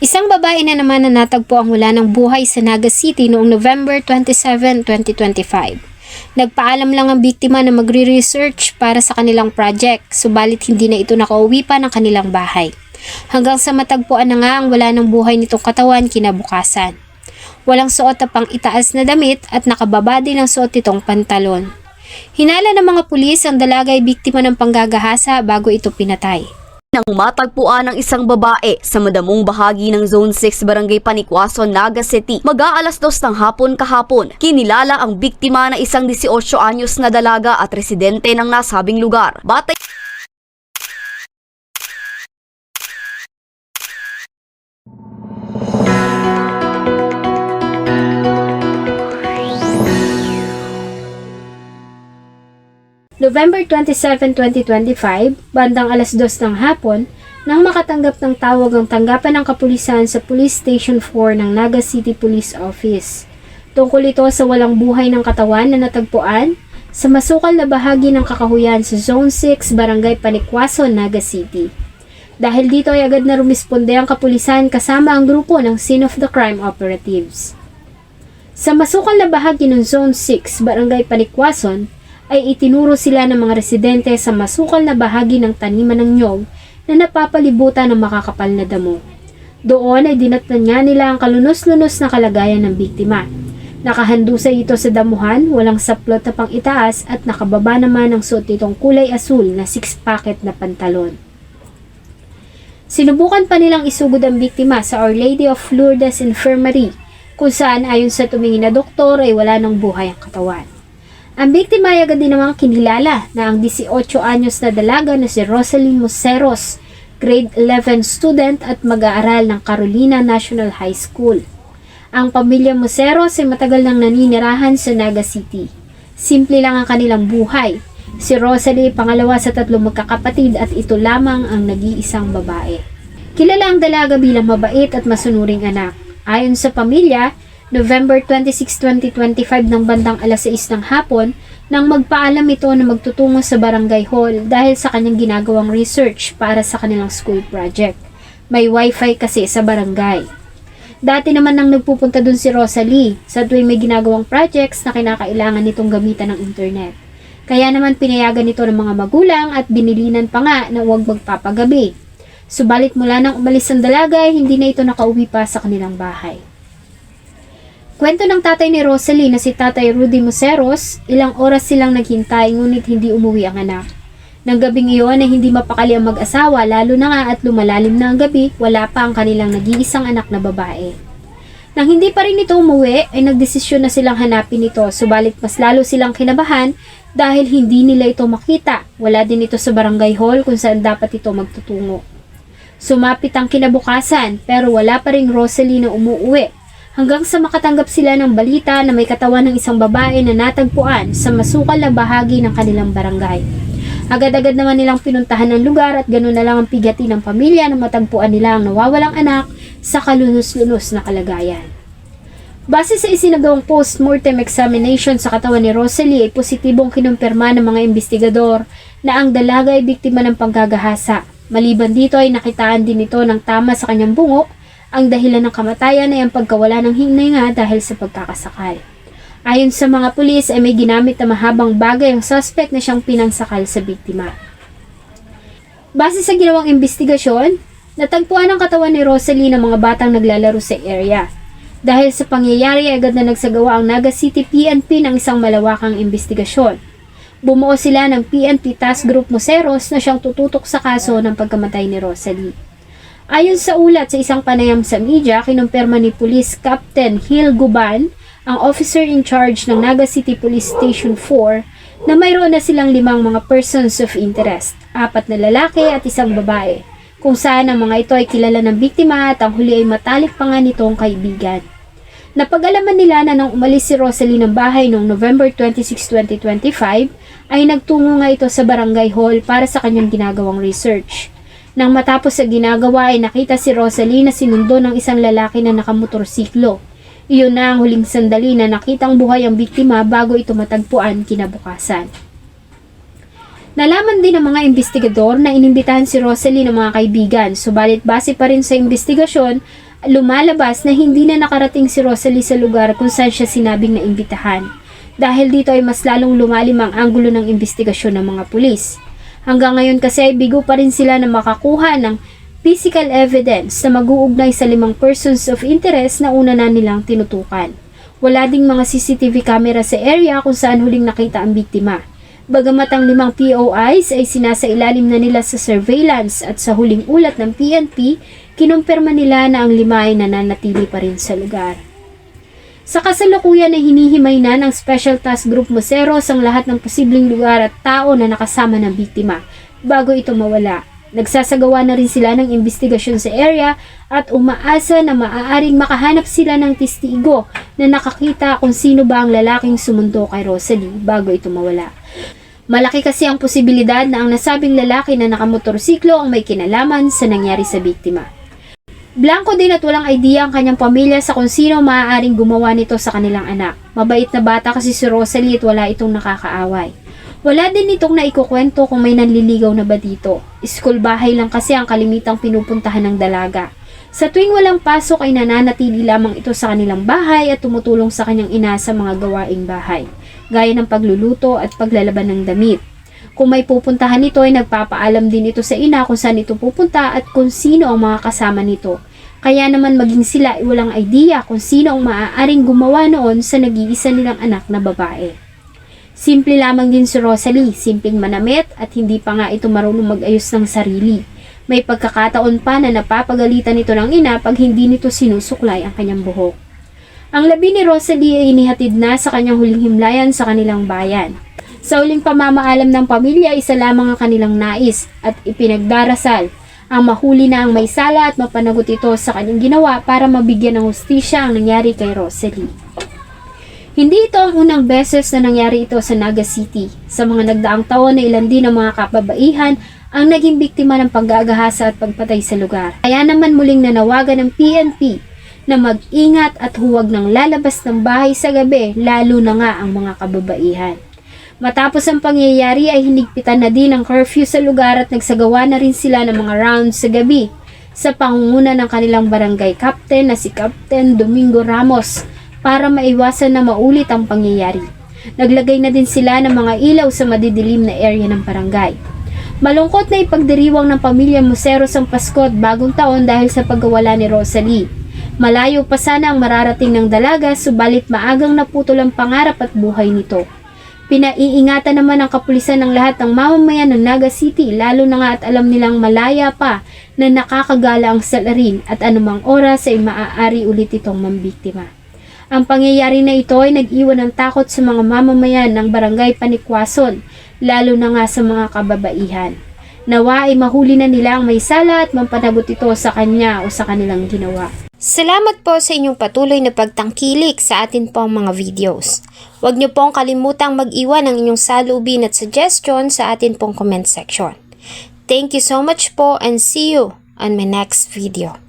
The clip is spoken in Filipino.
Isang babae na naman na natagpo ang wala ng buhay sa Naga City noong November 27, 2025. Nagpaalam lang ang biktima na magre-research para sa kanilang project, subalit hindi na ito nakauwi pa ng kanilang bahay. Hanggang sa matagpuan na nga ang wala ng buhay nitong katawan kinabukasan. Walang suot na pang itaas na damit at nakababa din ang suot nitong pantalon. Hinala ng mga pulis ang dalaga ay biktima ng panggagahasa bago ito pinatay. Nang matagpuan ng isang babae sa madamong bahagi ng Zone 6 Barangay Panikwason, Naga City. Mag-aalas dos ng hapon kahapon, kinilala ang biktima na isang 18 anyos na dalaga at residente ng nasabing lugar. Batay November 27, 2025, bandang alas 2 ng hapon, nang makatanggap ng tawag ang tanggapan ng kapulisan sa Police Station 4 ng Naga City Police Office. Tungkol ito sa walang buhay ng katawan na natagpuan sa masukal na bahagi ng kakahuyan sa Zone 6, Barangay Panikwason, Naga City. Dahil dito ay agad na rumisponde ang kapulisan kasama ang grupo ng Scene of the Crime Operatives. Sa masukal na bahagi ng Zone 6, Barangay Panikwason, ay itinuro sila ng mga residente sa masukal na bahagi ng taniman ng nyog na napapalibutan ng makakapal na damo. Doon ay dinatnan niya nila ang kalunos-lunos na kalagayan ng biktima. Nakahandusay ito sa damuhan, walang saplot na pang itaas at nakababa naman ang suot nitong kulay asul na six-packet na pantalon. Sinubukan pa nilang isugod ang biktima sa Our Lady of Lourdes Infirmary kung saan ayon sa tumingin na doktor ay wala ng buhay ang katawan. Ang biktima ay agad din namang kinilala na ang 18 anyos na dalaga na si Rosaline Museros, grade 11 student at mag-aaral ng Carolina National High School. Ang pamilya Museros ay matagal nang naninirahan sa Naga City. Simple lang ang kanilang buhay. Si Rosalie pangalawa sa tatlong magkakapatid at ito lamang ang nag-iisang babae. Kilala ang dalaga bilang mabait at masunuring anak. Ayon sa pamilya, November 26, 2025 ng bandang alas 6 ng hapon nang magpaalam ito na magtutungo sa barangay hall dahil sa kanyang ginagawang research para sa kanilang school project. May wifi kasi sa barangay. Dati naman nang nagpupunta dun si Rosalie sa tuwing may ginagawang projects na kinakailangan nitong gamitan ng internet. Kaya naman pinayagan ito ng mga magulang at binilinan pa nga na huwag magpapagabi. Subalit mula nang umalis ang dalaga, hindi na ito nakauwi pa sa kanilang bahay. Kwento ng tatay ni Rosalie na si Tatay Rudy Museros, ilang oras silang naghintay ngunit hindi umuwi ang anak. Nang gabing iyon ay hindi mapakali ang mag-asawa lalo na nga at lumalalim na ang gabi, wala pa ang kanilang nag-iisang anak na babae. Nang hindi pa rin ito umuwi, ay nagdesisyon na silang hanapin ito, subalit mas lalo silang kinabahan dahil hindi nila ito makita. Wala din ito sa barangay hall kung saan dapat ito magtutungo. Sumapit ang kinabukasan pero wala pa rin Rosalie na umuuwi hanggang sa makatanggap sila ng balita na may katawan ng isang babae na natagpuan sa masukal na bahagi ng kanilang barangay. Agad-agad naman nilang pinuntahan ng lugar at ganoon na lang ang pigati ng pamilya na matagpuan nila ang nawawalang anak sa kalunos-lunos na kalagayan. Base sa isinagawang post-mortem examination sa katawan ni Rosalie ay positibong kinumpirma ng mga investigador na ang dalaga ay biktima ng panggagahasa. Maliban dito ay nakitaan din ito ng tama sa kanyang bungo ang dahilan ng kamatayan ay ang pagkawala ng hinay dahil sa pagkakasakal. Ayon sa mga pulis ay may ginamit na mahabang bagay ang suspect na siyang pinansakal sa biktima. Base sa ginawang investigasyon, natagpuan ang katawan ni Rosalie ng mga batang naglalaro sa area. Dahil sa pangyayari agad na nagsagawa ang Naga City PNP ng isang malawakang investigasyon. Bumuo sila ng PNP Task Group Museros na siyang tututok sa kaso ng pagkamatay ni Rosalie. Ayon sa ulat sa isang panayam sa media, kinumpirma ni Police Captain Hil Guban, ang officer in charge ng Naga City Police Station 4, na mayroon na silang limang mga persons of interest, apat na lalaki at isang babae, kung saan ang mga ito ay kilala ng biktima at ang huli ay matalik pa nga nitong kaibigan. Napag-alaman nila na nang umalis si Rosalie ng bahay noong November 26, 2025, ay nagtungo nga ito sa barangay hall para sa kanyang ginagawang research. Nang matapos sa ginagawa ay nakita si Rosalie na sinundo ng isang lalaki na nakamotorsiklo. Iyon na ang huling sandali na nakitang buhay ang biktima bago ito matagpuan kinabukasan. Nalaman din ng mga investigador na inimbitahan si Rosalie ng mga kaibigan, subalit base pa rin sa investigasyon Lumalabas na hindi na nakarating si Rosalie sa lugar kung saan siya sinabing na imbitahan. Dahil dito ay mas lalong lumalim ang anggulo ng investigasyon ng mga pulis. Hanggang ngayon kasi ay bigo pa rin sila na makakuha ng physical evidence na mag-uugnay sa limang persons of interest na una na nilang tinutukan. Wala ding mga CCTV camera sa area kung saan huling nakita ang biktima. Bagamat ang limang POIs ay sinasailalim na nila sa surveillance at sa huling ulat ng PNP, kinumpirma nila na ang lima ay nananatili pa rin sa lugar. Sa kasalukuyan ay hinihimay na ng Special Task Group Moseros ang lahat ng posibleng lugar at tao na nakasama ng biktima bago ito mawala. Nagsasagawa na rin sila ng investigasyon sa area at umaasa na maaaring makahanap sila ng testigo na nakakita kung sino ba ang lalaking sumundo kay Rosalie bago ito mawala. Malaki kasi ang posibilidad na ang nasabing lalaki na nakamotorsiklo ang may kinalaman sa nangyari sa biktima. Blanco din at walang idea ang kanyang pamilya sa kung sino maaaring gumawa nito sa kanilang anak. Mabait na bata kasi si Rosalie at wala itong nakakaaway. Wala din itong naikukwento kung may nanliligaw na ba dito. School bahay lang kasi ang kalimitang pinupuntahan ng dalaga. Sa tuwing walang pasok ay nananatili lamang ito sa kanilang bahay at tumutulong sa kanyang ina sa mga gawaing bahay, gaya ng pagluluto at paglalaban ng damit. Kung may pupuntahan nito ay nagpapaalam din ito sa ina kung saan ito pupunta at kung sino ang mga kasama nito. Kaya naman maging sila ay walang idea kung sino ang maaaring gumawa noon sa nag-iisa nilang anak na babae. Simple lamang din si Rosalie, simpleng manamit at hindi pa nga ito marunong mag-ayos ng sarili. May pagkakataon pa na napapagalitan ito ng ina pag hindi nito sinusuklay ang kanyang buhok. Ang labi ni Rosalie ay inihatid na sa kanyang huling himlayan sa kanilang bayan. Sa huling pamamaalam ng pamilya, isa lamang ang kanilang nais at ipinagdarasal ang mahuli na ang may sala at mapanagot ito sa kanyang ginawa para mabigyan ng hustisya ang nangyari kay Rosalie. Hindi ito ang unang beses na nangyari ito sa Naga City. Sa mga nagdaang taon na ilan din ang mga kababaihan ang naging biktima ng paggagahasa at pagpatay sa lugar. Kaya naman muling nanawagan ng PNP na mag-ingat at huwag nang lalabas ng bahay sa gabi lalo na nga ang mga kababaihan. Matapos ang pangyayari ay hinigpitan na din ang curfew sa lugar at nagsagawa na rin sila ng mga rounds sa gabi sa pangunguna ng kanilang barangay captain na si Captain Domingo Ramos para maiwasan na maulit ang pangyayari. Naglagay na din sila ng mga ilaw sa madidilim na area ng barangay. Malungkot na ipagdiriwang ng pamilya Museros ang Pasko at bagong taon dahil sa pagkawala ni Rosalie. Malayo pa sana ang mararating ng dalaga subalit maagang naputol ang pangarap at buhay nito. Pinaiingatan naman ng kapulisan ng lahat ng mamamayan ng Naga City lalo na nga at alam nilang malaya pa na nakakagala ang salarin at anumang oras ay maaari ulit itong mambiktima. Ang pangyayari na ito ay nag-iwan ng takot sa mga mamamayan ng barangay Panikwason, lalo na nga sa mga kababaihan. Nawa ay mahuli na nila ang may sala at mampanagot ito sa kanya o sa kanilang ginawa. Salamat po sa inyong patuloy na pagtangkilik sa atin pong mga videos. Huwag niyo pong kalimutang mag-iwan ng inyong salubin at suggestion sa atin pong comment section. Thank you so much po and see you on my next video.